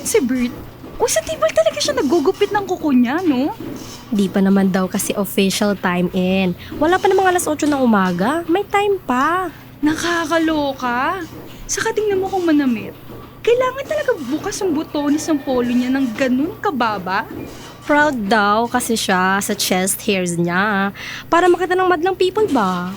naman si Bert? O sa table talaga siya nagugupit ng kuko niya, no? Di pa naman daw kasi official time in. Wala pa namang alas 8 ng umaga. May time pa. Nakakaloka. Saka tingnan mo kung manamit. Kailangan talaga bukas ang butones ng polo niya ng ganun kababa. Proud daw kasi siya sa chest hairs niya. Para makita ng madlang people ba?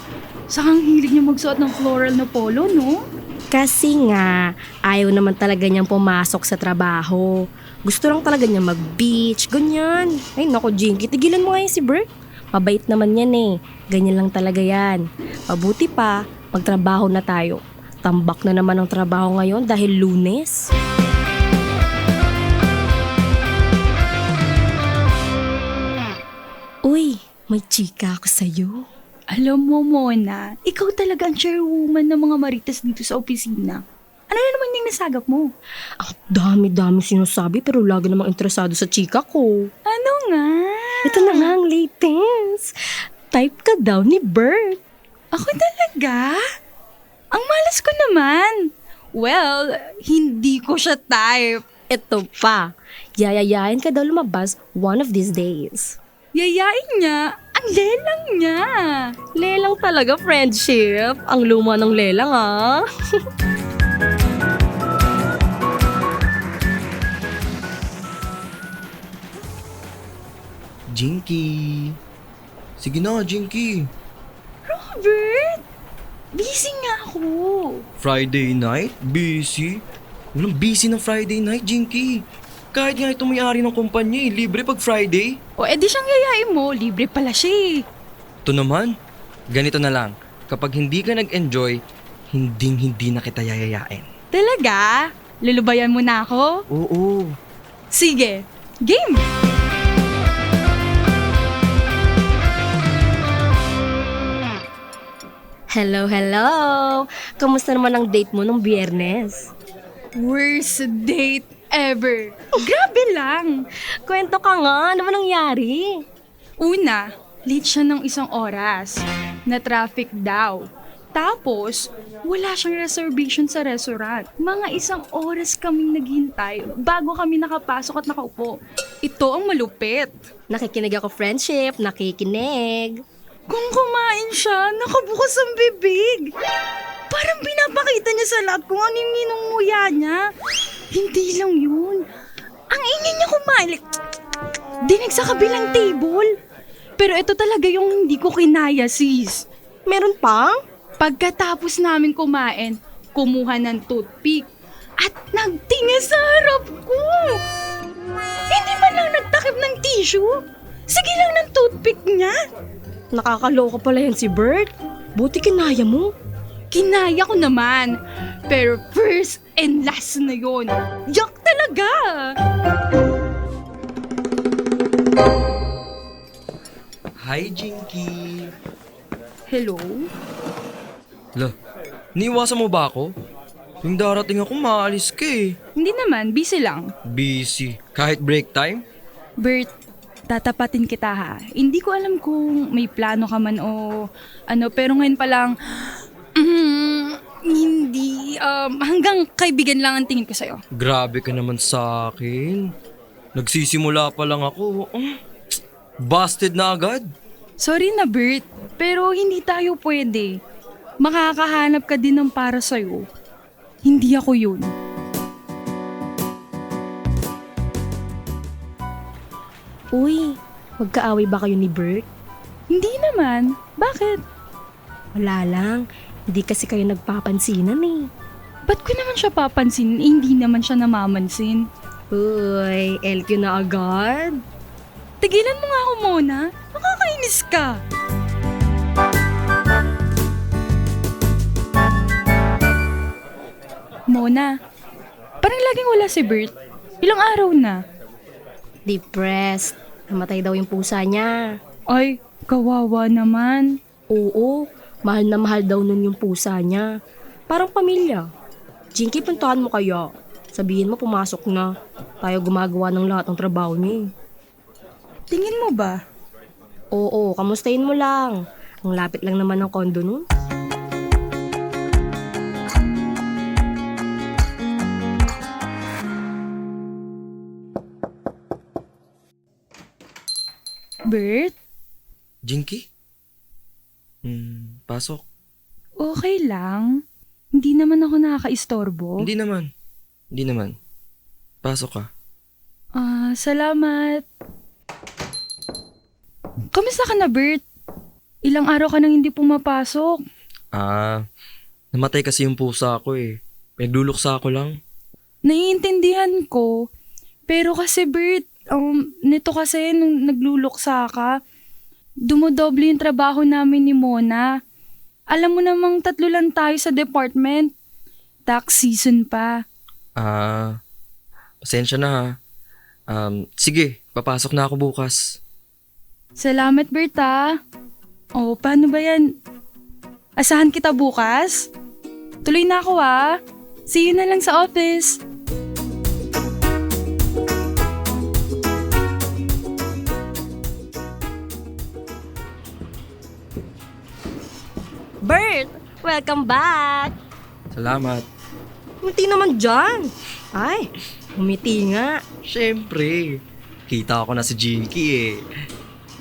Saka ang hilig niya magsuot ng floral na polo, no? Kasi nga, ayaw naman talaga niyang pumasok sa trabaho. Gusto lang talaga niya mag-beach, ganyan. Ay nako, Jinky, tigilan mo nga si Bert. Mabait naman yan eh. Ganyan lang talaga yan. Mabuti pa, magtrabaho na tayo. Tambak na naman ang trabaho ngayon dahil lunes. Uy, may chika ako sa'yo. Alam mo, Mona, ikaw talaga ang chairwoman ng mga marites dito sa opisina. Ano na naman yung nasagap mo? Ang dami-dami sinasabi pero lagi namang interesado sa chika ko. Ano nga? Ito na nga ang latest. Type ka daw ni Bert. Ako talaga? Ang malas ko naman. Well, hindi ko siya type. Ito pa. Yayayain ka daw lumabas one of these days. Yayain niya. Ang lelang niya. Lelang talaga, friendship. Ang luma ng lelang, ah. Jinky. Sige na, Jinky. Robert, busy nga ako. Friday night? Busy? Walang busy ng Friday night, Jinky. Kahit nga ito may-ari ng kumpanya eh, libre pag Friday. O edi siyang yayain mo, libre pala siya eh. Ito naman, ganito na lang. Kapag hindi ka nag-enjoy, hinding hindi na kita yayayain. Talaga? Lulubayan mo na ako? Oo. Sige, game! Hello, hello. Kamusta naman ang date mo nung biyernes? Worst date ever. Grabe lang. Kwento ka nga. Ano ba nangyari? Una, late siya ng isang oras. Na traffic daw. Tapos, wala siyang reservation sa restaurant. Mga isang oras kaming naghintay bago kami nakapasok at nakaupo. Ito ang malupit. Nakikinig ako, friendship. Nakikinig. Kung kumain siya, nakabukas ang bibig. Parang pinapakita niya sa lahat kung ano yung ninunguya niya. Hindi lang yun. Ang ingay niya kumain. like, Dinig sa kabilang table. Pero ito talaga yung hindi ko kinaya, sis. Meron pa? Pagkatapos namin kumain, kumuha ng toothpick at nagtinga sa harap ko. Hindi man lang nagtakip ng tissue. Sige lang ng toothpick niya. Nakakaloka pala yan si Bert. Buti kinaya mo. Kinaya ko naman. Pero first and last na yon. Yak talaga! Hi, Jinky. Hello? Lah, niiwasan mo ba ako? Yung darating ako, maalis ka eh. Hindi naman, busy lang. Busy. Kahit break time? Bert, tatapatin kita ha. Hindi ko alam kung may plano ka man o ano, pero ngayon pa lang, um, hanggang kaibigan lang ang tingin ko sa'yo. Grabe ka naman sa akin. Nagsisimula pa lang ako. Mm, Busted na agad. Sorry na Bert, pero hindi tayo pwede. Makakahanap ka din ng para sa'yo. Hindi ako yun. Uy, magkaaway ba kayo ni Bert? Hindi naman. Bakit? Wala lang. Hindi kasi kayo nagpapansinan eh. Ba't ko naman siya papansin? Eh, hindi naman siya namamansin. Uy, LQ na agad. Tigilan mo nga ako muna. Nakakainis ka. Mona, parang laging wala si Bert. Ilang araw na. Depressed. Namatay daw yung pusa niya. Ay, kawawa naman. Oo, mahal na mahal daw nun yung pusa niya. Parang pamilya. Jinky, puntahan mo kaya. Sabihin mo pumasok na. Tayo gumagawa ng lahat ng trabaho niya. Eh. Tingin mo ba? Oo, kamustahin mo lang. Ang lapit lang naman ng kondo nun. Bert, Jinky? Hmm, pasok. okay lang. Hindi naman ako nakaka-istorbo. Hindi naman. Hindi naman. Pasok ka. Ah, salamat. Kamusta ka na, Bert? Ilang araw ka nang hindi pumapasok. Ah, namatay kasi yung pusa ko eh. Nagluluksa ako lang. Naiintindihan ko. Pero kasi, Bert, um, nito kasi nung nagluluksa ka, dumodoble yung trabaho namin ni Mona. Alam mo namang tatlo lang tayo sa department. Tax season pa. Ah, pasensya na ha. Um, sige, papasok na ako bukas. Salamat, Berta. Oh, paano ba yan? Asahan kita bukas? Tuloy na ako ah. See you na lang sa office. Welcome back! Salamat. Umiti naman dyan. Ay, umiti nga. Siyempre, kita ko na si Jinky eh.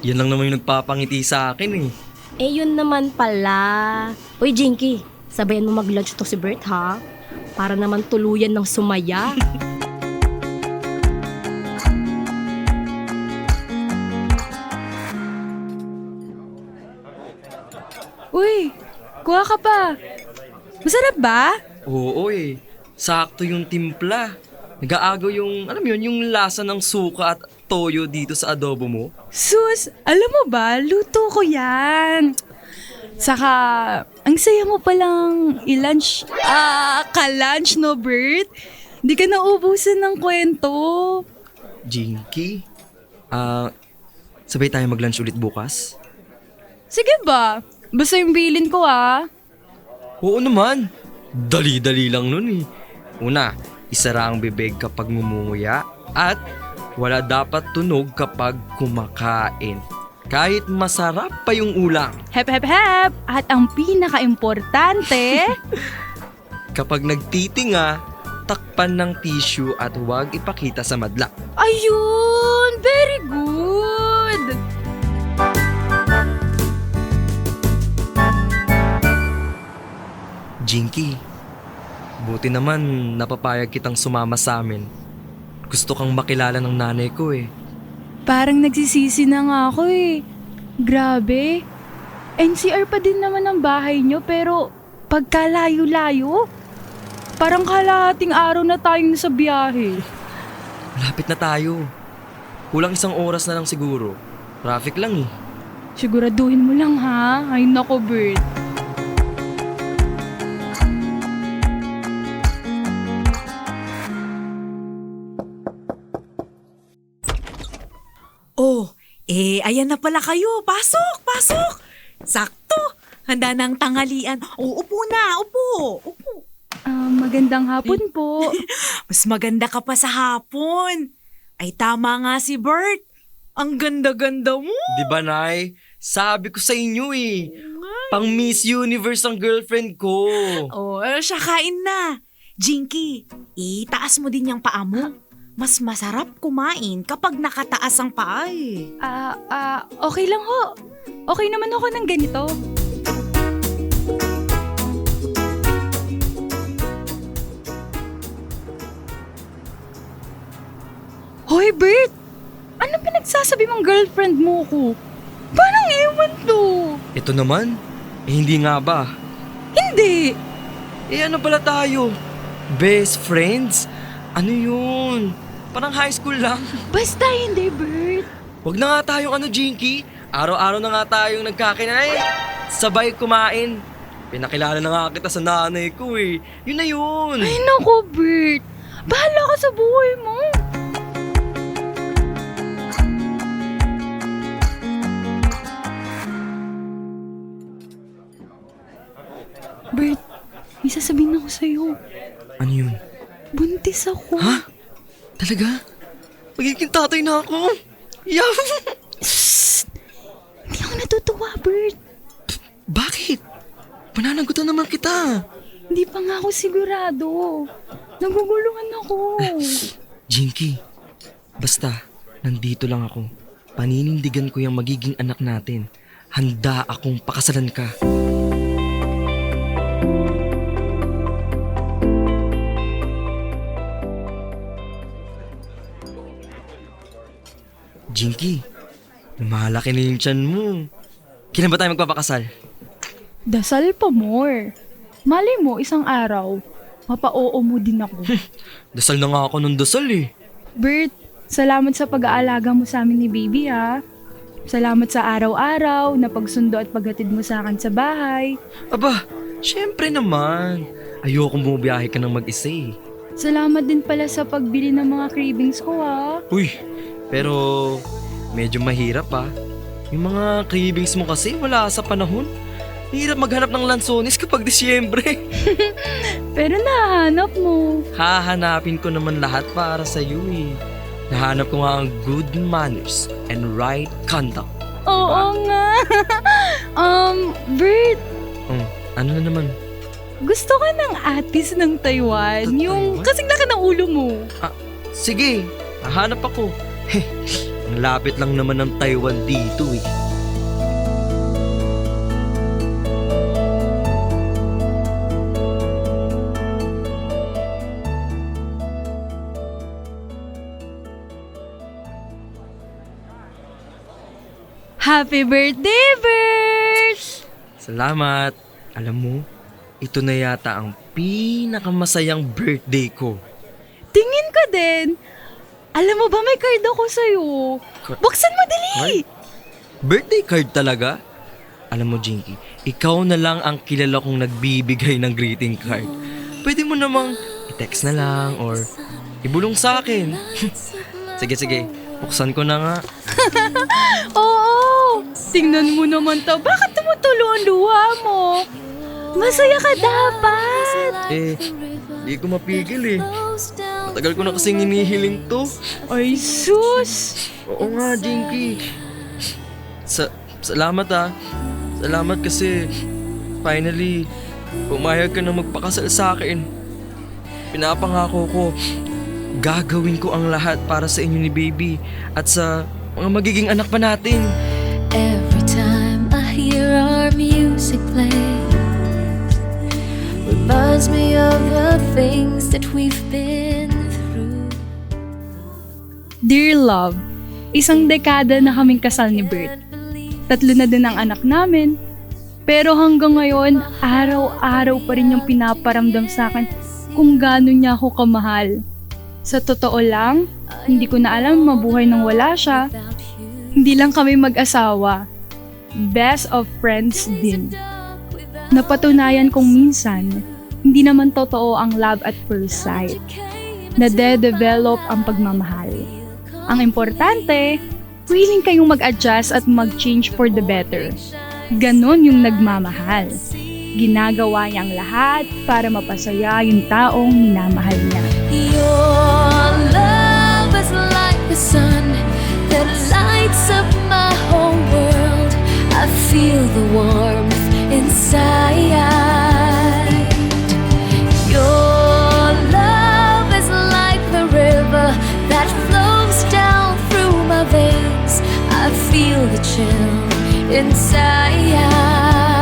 Yan lang naman yung nagpapangiti sa akin eh. Eh yun naman pala. Uy, Jinky, sabayan mo mag-lunch to si Bert ha? Para naman tuluyan ng sumaya. Uy, kuha ka pa. Masarap ba? Oo eh, sakto yung timpla. Nag-aagaw yung, alam yun, yung lasa ng suka at toyo dito sa adobo mo. Sus, alam mo ba, luto ko yan. Saka, ang saya mo palang i-lunch. Ah, ka-lunch, no, Bert? Di ka naubusan ng kwento. Jinky, ah, sabay tayo mag-lunch ulit bukas? Sige ba? Basta yung bilin ko, ah. Oo naman. Dali-dali lang nun eh. Una, isara ang bibig kapag ngumunguya at wala dapat tunog kapag kumakain. Kahit masarap pa yung ulam. Hep, hep, hep! At ang pinaka-importante, Kapag nagtitinga, takpan ng tissue at huwag ipakita sa madla. ayun! Very good! Jinky, buti naman napapayag kitang sumama sa amin. Gusto kang makilala ng nanay ko eh. Parang nagsisisi na nga ako eh. Grabe. NCR pa din naman ang bahay nyo pero pagkalayo-layo. Parang kalahating araw na tayong nasa biyahe. Malapit na tayo. Kulang isang oras na lang siguro. Traffic lang eh. Siguraduhin mo lang ha. Ay nako, Bert. Eh, ayan na pala kayo. Pasok, pasok. Sakto. Handa ng tanghalian. Oh, upo na, upo. Upo. Ah, magandang hapon po. Mas maganda ka pa sa hapon. Ay, tama nga si Bert. Ang ganda-ganda mo. Di ba, Nay? Sabi ko sa inyo eh. Pang Miss Universe ang girlfriend ko. Oh, eh, siya kain na. Jinky, itaas mo din yung paa mo. Mas masarap kumain kapag nakataas ang paa eh. Ah, ah, okay lang ho. Okay naman ako ng ganito. Hoy, Bert! Ano pinagsasabi mong girlfriend mo ko? Parang ewan to. Ito naman, eh hindi nga ba? Hindi! Eh ano pala tayo? Best friends? Ano yun? Parang high school lang. Basta hindi, Bert. Huwag na nga tayong ano, Jinky. Araw-araw na nga tayong nagkakinay. Sabay kumain. Pinakilala na nga kita sa nanay ko eh. Yun na yun. Ay, nako, Bert. Bahala ka sa buhay mo. Bert, may sasabihin ako sa'yo. Ano yun? Buntis ako. Ha? Talaga? Magiging tatay na ako? Yeah. Hindi ako natutuwa, Bert. Bakit? Pananagutan naman kita. Hindi pa nga ako sigurado. Naguguluhan ako. Jinky, basta, nandito lang ako. paninindigan ko yung magiging anak natin. Handa akong pakasalan ka. Jinky, lumalaki na yung tiyan mo. Kailan ba tayo magpapakasal? Dasal pa more. Malay mo, isang araw, mapa-oo mo din ako. Dasal na nga ako nung dasal eh. Bert, salamat sa pag-aalaga mo sa amin ni baby ha. Salamat sa araw-araw na pagsundo at paghatid mo sa akin sa bahay. Aba, syempre naman. Ayoko bumiyahe ka ng mag-isa eh. Salamat din pala sa pagbili ng mga cravings ko ha. Uy, pero medyo mahirap ah. Yung mga cravings mo kasi wala sa panahon. Hirap maghanap ng lansones kapag Disyembre. Pero nahanap mo. Hahanapin ko naman lahat para sa iyo eh. Nahanap ko nga ang good manners and right conduct. Oo nga. um, Bert, Um, ano na naman? gusto ko ng atis ng Taiwan. Sa Yung Taiwan? kasing laki ng ulo mo. Sige, hahanap ako. Ang lapit lang naman ng Taiwan dito eh. Happy birthday, Bert! Salamat. Alam mo, ito na yata ang pinakamasayang birthday ko. Tingin ka din. Alam mo ba may card ako sa'yo? Buksan mo dali! Birthday card talaga? Alam mo, Jinky, ikaw na lang ang kilala kong nagbibigay ng greeting card. Pwede mo namang i-text na lang or ibulong sa akin. sige, sige. Buksan ko na nga. Oo! Tingnan mo naman to. Bakit tumutulo ang luha mo? Masaya ka dapat! Eh, di ko mapigil eh. Matagal ko na kasing hinihiling to. Ay, sus! Oo nga, Jinky. Sa salamat ah. Salamat kasi finally pumayag ka na magpakasal sa akin. Pinapangako ko gagawin ko ang lahat para sa inyo ni baby at sa mga magiging anak pa natin. Every time I hear our music play, reminds me of the things that we've been. Dear Love, isang dekada na kaming kasal ni Bert. Tatlo na din ang anak namin. Pero hanggang ngayon, araw-araw pa rin yung pinaparamdam sa akin kung gaano niya ako kamahal. Sa totoo lang, hindi ko na alam mabuhay nang wala siya. Hindi lang kami mag-asawa. Best of friends din. Napatunayan kong minsan, hindi naman totoo ang love at first sight. Nade-develop ang pagmamahal. Ang importante, willing kayong mag-adjust at mag-change for the better. Ganon yung nagmamahal. Ginagawa niya ang lahat para mapasaya yung taong minamahal niya. Your love is like the sun that lights up my whole world. I feel the warmth inside. Feel the chill inside.